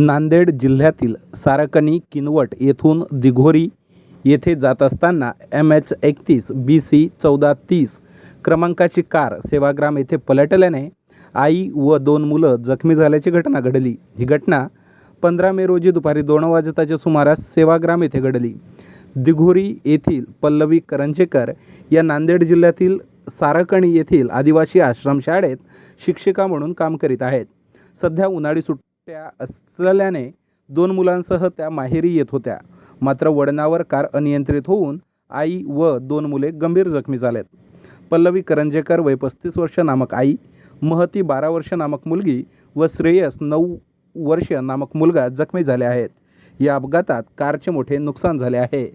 नांदेड जिल्ह्यातील सारकणी किनवट येथून दिघोरी येथे जात असताना एम एच एकतीस बी सी चौदा तीस क्रमांकाची कार सेवाग्राम येथे पलटल्याने आई व दोन मुलं जखमी झाल्याची घटना घडली. ही घटना पंधरा मे रोजी दुपारी दोन वाजताच्या सुमारास सेवाग्राम येथे घडली. दिघोरी येथील पल्लवी करंजेकर या नांदेड जिल्ह्यातील सारकणी येथील आदिवासी आश्रमशाळेत शिक्षिका म्हणून काम करीत आहेत. सध्या उन्हाळी सुट्ट्या असल्याने दोन मुलांसह त्या माहेरी येत होत्या. मात्र वडणावर कार अनियंत्रित होऊन आई व दोन मुले गंभीर जखमी झालेत. पल्लवी करंजेकर वय पस्तीस वर्ष नामक आई महती बारा वर्ष नामक मुलगी व श्रेयस नऊ वर्ष नामक मुलगा जखमी झाले आहेत. या अपघातात कारचे मोठे नुकसान झाले आहे.